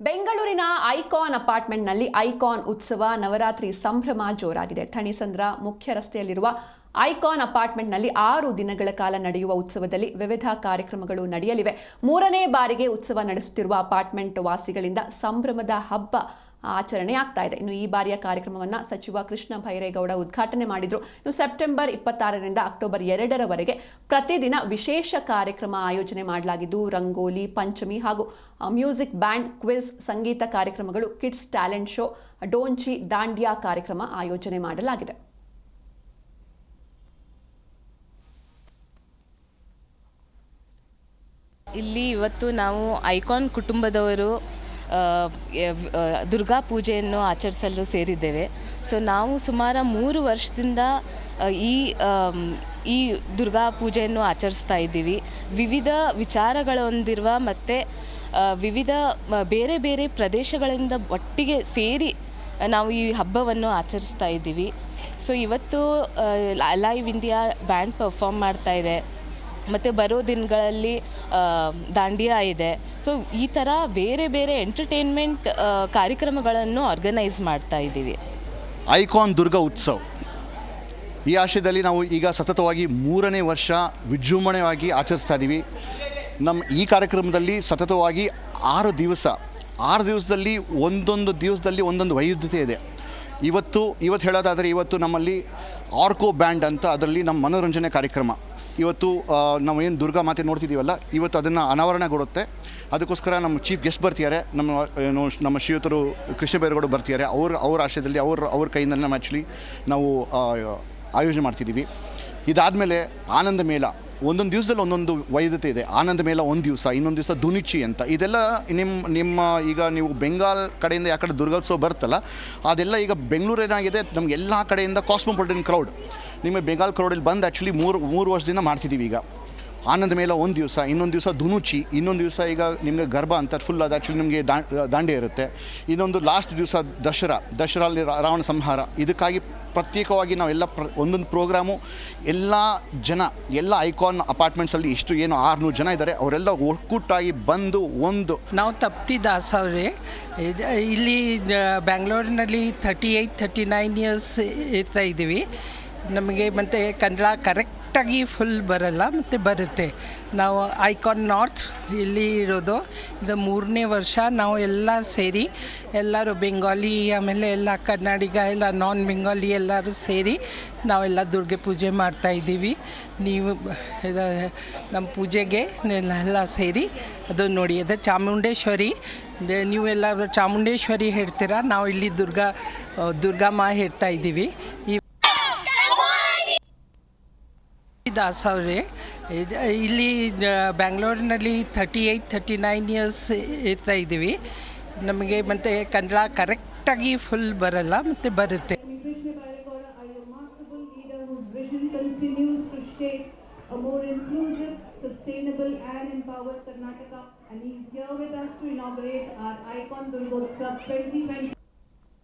ಬೆಂಗಳೂರಿನ icon ಅಪಾರ್ಟ್ಮೆಂಟ್ನಲ್ಲಿ icon ಉತ್ಸವ ನವರಾತ್ರಿ ಸಂಭ್ರಮ ಜೋರಾಗಿದೆ. ಥಣಿಸಂದ್ರ ಮುಖ್ಯ ರಸ್ತೆಯಲ್ಲಿರುವ ಐಕಾನ್ ಅಪಾರ್ಟ್ಮೆಂಟ್ನಲ್ಲಿ ಆರು ದಿನಗಳ ಕಾಲ ನಡೆಯುವ ಉತ್ಸವದಲ್ಲಿ ವಿವಿಧ ಕಾರ್ಯಕ್ರಮಗಳು ನಡೆಯಲಿವೆ. ಮೂರನೇ ಬಾರಿಗೆ ಉತ್ಸವ ನಡೆಸುತ್ತಿರುವ ಅಪಾರ್ಟ್ಮೆಂಟ್ ವಾಸಿಗಳಿಂದ ಸಂಭ್ರಮದ ಹಬ್ಬ ಆಚರಣೆ ಆಗ್ತಾ ಇದೆ. ಇನ್ನು ಈ ಬಾರಿಯ ಕಾರ್ಯಕ್ರಮವನ್ನ ಸಚಿವ ಕೃಷ್ಣ ಭೈರೇಗೌಡ ಉದ್ಘಾಟನೆ ಮಾಡಿದ್ರು. ಇನ್ನು ಸೆಪ್ಟೆಂಬರ್ ಇಪ್ಪತ್ತಾರರಿಂದ ಅಕ್ಟೋಬರ್ ಎರಡರವರೆಗೆ ಪ್ರತಿದಿನ ವಿಶೇಷ ಕಾರ್ಯಕ್ರಮ ಆಯೋಜನೆ ಮಾಡಲಾಗಿದ್ದು, ರಂಗೋಲಿ, ಪಂಚಮಿ ಹಾಗೂ ಮ್ಯೂಸಿಕ್ ಬ್ಯಾಂಡ್, ಕ್ವಿಜ್, ಸಂಗೀತ ಕಾರ್ಯಕ್ರಮಗಳು, ಕಿಡ್ಸ್ ಟ್ಯಾಲೆಂಟ್ ಶೋ, ಡೋಂಚಿ, ದಾಂಡಿಯಾ ಕಾರ್ಯಕ್ರಮ ಆಯೋಜನೆ ಮಾಡಲಾಗಿದೆ. ಇಲ್ಲಿ ಇವತ್ತು ನಾವು ಐಕಾನ್ ಕುಟುಂಬದವರು ದುರ್ಗಾ ಪೂಜೆಯನ್ನು ಆಚರಿಸಲು ಸೇರಿದ್ದೇವೆ. ಸೊ ನಾವು ಸುಮಾರು ಮೂರು ವರ್ಷದಿಂದ ಈ ಈ ದುರ್ಗಾ ಪೂಜೆಯನ್ನು ಆಚರಿಸ್ತಾ ಇದ್ದೀವಿ. ವಿವಿಧ ವಿಚಾರಗಳು ಹೊಂದಿರುವ ಮತ್ತು ವಿವಿಧ ಬೇರೆ ಬೇರೆ ಪ್ರದೇಶಗಳಿಂದ ಒಟ್ಟಿಗೆ ಸೇರಿ ನಾವು ಈ ಹಬ್ಬವನ್ನು ಆಚರಿಸ್ತಾ ಇದ್ದೀವಿ. ಸೊ ಇವತ್ತು ಲೈವ್ ಇಂಡಿಯಾ ಬ್ಯಾಂಡ್ ಪರ್ಫಾರ್ಮ್ ಮಾಡ್ತಾ ಇದೆ. ಮತ್ತು ಬರೋ ದಿನಗಳಲ್ಲಿ ದಾಂಡಿಯಾ ಇದೆ. ಸೊ ಈ ಥರ ಬೇರೆ ಬೇರೆ ಎಂಟರ್ಟೈನ್ಮೆಂಟ್ ಕಾರ್ಯಕ್ರಮಗಳನ್ನು ಆರ್ಗನೈಸ್ ಮಾಡ್ತಾ ಇದ್ದೀವಿ. ಐಕಾನ್ ದುರ್ಗ ಉತ್ಸವ. ಈ ಆಶಯದಲ್ಲಿ ನಾವು ಈಗ ಸತತವಾಗಿ ಮೂರನೇ ವರ್ಷ ವಿಜೃಂಭಣೆಯಾಗಿ ಆಚರಿಸ್ತಾ ಇದ್ದೀವಿ. ನಮ್ಮ ಈ ಕಾರ್ಯಕ್ರಮದಲ್ಲಿ ಸತತವಾಗಿ ಆರು ದಿವಸ, ಆರು ದಿವಸದಲ್ಲಿ ಒಂದೊಂದು ದಿವಸದಲ್ಲಿ ಒಂದೊಂದು ವೈವಿಧ್ಯತೆ ಇದೆ. ಇವತ್ತು ಇವತ್ತು ಹೇಳೋದಾದರೆ ಇವತ್ತು ನಮ್ಮಲ್ಲಿ ಆರ್ಕೋ ಬ್ಯಾಂಡ್ ಅಂತ ಅದರಲ್ಲಿ ನಮ್ಮ ಮನೋರಂಜನೆ ಕಾರ್ಯಕ್ರಮ. ಇವತ್ತು ನಾವು ಏನು ದುರ್ಗಾ ಮಾತೆ ನೋಡ್ತಿದ್ದೀವಲ್ಲ ಇವತ್ತು ಅದನ್ನು ಅನಾವರಣಗೊಡುತ್ತೆ ಅದಕ್ಕೋಸ್ಕರ ನಮ್ಮ ಚೀಫ್ ಗೆಸ್ಟ್ ಬರ್ತಿದ್ದಾರೆ ನಮ್ಮ, ಏನು, ನಮ್ಮ ಶ್ರೀಯುತರು ಕೃಷ್ಣ ಬೈರೇಗೌಡರು ಬರ್ತಿದ್ದಾರೆ ಅವ್ರ ಅವ್ರ ಆಶಯದಲ್ಲಿ ಅವ್ರ ಅವ್ರ ಕೈಯಿಂದ ನಮ್ಮ ಆ್ಯಕ್ಚುಲಿ ನಾವು ಆಯೋಜನೆ ಮಾಡ್ತಿದ್ದೀವಿ ಇದಾದಮೇಲೆ ಆನಂದ ಮೇಳ. ಒಂದೊಂದು ದಿವಸದಲ್ಲಿ ಒಂದೊಂದು ವೈದ್ಯತೆ ಇದೆ. ಆನಂದ ಮೇಲ ಒಂದು ದಿವಸ, ಇನ್ನೊಂದು ದಿವಸ ದುನಿಚಿ ಅಂತ. ಇದೆಲ್ಲ ನಿಮ್ಮ ನಿಮ್ಮ ಈಗ ನೀವು ಬೆಂಗಾಲ್ ಕಡೆಯಿಂದ ಯಾಕಡೆ ದುರ್ಗೋತ್ಸವ ಬರುತ್ತಲ್ಲ, ಅದೆಲ್ಲ ಈಗ ಬೆಂಗಳೂರು ಏನಾಗಿದೆ ನಮ್ಗೆ ಎಲ್ಲ ಕಡೆಯಿಂದ ಕಾಸ್ಮೋಪಾಲಿಟನ್ ಕ್ರೌಡ್ ನಿಮ್ಮ ಬೆಂಗಾಲ್ ಕ್ರೌಡಲ್ಲಿ ಬಂದು ಆ್ಯಕ್ಚುಲಿ ಮೂರು ಮೂರು ವರ್ಷದಿಂದ ಮಾಡ್ತಿದ್ದೀವಿ ಈಗ. ಆನಂದ ಮೇಲೆ ಒಂದು ದಿವಸ, ಇನ್ನೊಂದು ದಿವಸ ಧುನುಚಿ, ಇನ್ನೊಂದು ದಿವಸ ಈಗ ನಿಮಗೆ ಗರ್ಭ ಅಂತ ಫುಲ್ ಅದು ಆ್ಯಕ್ಚುಲಿ ನಿಮಗೆ ದಾಂಡೆ ಇರುತ್ತೆ. ಇನ್ನೊಂದು ಲಾಸ್ಟ್ ದಿವಸ ದಸರಾ, ದಸರಲ್ಲಿ ರಾವಣ ಸಂಹಾರ. ಇದಕ್ಕಾಗಿ ಪ್ರತ್ಯೇಕವಾಗಿ ನಾವೆಲ್ಲ ಪ್ರ ಒಂದೊಂದು ಪ್ರೋಗ್ರಾಮು ಎಲ್ಲ ಜನ, ಎಲ್ಲ ಐಕಾನ್ ಅಪಾರ್ಟ್ಮೆಂಟ್ಸಲ್ಲಿ ಇಷ್ಟು ಏನು ಆರುನೂರು ಜನ ಇದ್ದಾರೆ ಅವರೆಲ್ಲ ಒಕ್ಕೂಟಾಗಿ ಬಂದು ಒಂದು ನಾವು ತಪ್ತಿ ದಾಸ್ ಅವರೇ. ಇಲ್ಲಿ ಬ್ಯಾಂಗ್ಳೂರಿನಲ್ಲಿ thirty eight thirty nine years ಇರ್ತಾ ಇದ್ದೀವಿ. ನಮಗೆ ಮತ್ತು ಕನ್ನಡ ಕರೆಕ್ಟಾಗಿ ಫುಲ್ ಬರಲ್ಲ, ಮತ್ತು ಬರುತ್ತೆ. ನಾವು ಐಕಾನ್ ನಾರ್ತ್ ಇಲ್ಲಿ ಇರೋದು. ಇದು ಮೂರನೇ ವರ್ಷ ನಾವು ಎಲ್ಲ ಸೇರಿ ಎಲ್ಲರೂ ಬೆಂಗಾಲಿ ಆಮೇಲೆ ಎಲ್ಲ ಕನ್ನಡಿಗ, ಎಲ್ಲ ನಾನ್ ಬೆಂಗಾಲಿ ಎಲ್ಲರೂ ಸೇರಿ ನಾವೆಲ್ಲ ದುರ್ಗೆ ಪೂಜೆ ಮಾಡ್ತಾ ಇದ್ದೀವಿ. ನೀವು ನಮ್ಮ ಪೂಜೆಗೆ ಎಲ್ಲ ಸೇರಿ ಅದು ನೋಡಿ ಅದು ಚಾಮುಂಡೇಶ್ವರಿ. ನೀವು ನೀವೆಲ್ಲ ಚಾಮುಂಡೇಶ್ವರಿ ಹೇಳ್ತೀರಾ? ನಾವು ಇಲ್ಲಿ ದುರ್ಗಾ ದುರ್ಗಮ್ಮ ಹೇಳ್ತಾ ಇದ್ದೀವಿ. ಈ ದಾಸ್ ಅವರೇ. ಇಲ್ಲಿ ಬ್ಯಾಂಗ್ಳೂರಿನಲ್ಲಿ thirty eight thirty nine years ಇರ್ತಾ ಇದ್ದೀವಿ. ನಮಗೆ ಮತ್ತೆ ಕನ್ನಡ ಕರೆಕ್ಟಾಗಿ ಫುಲ್ ಬರಲ್ಲ, ಮತ್ತೆ ಬರುತ್ತೆ.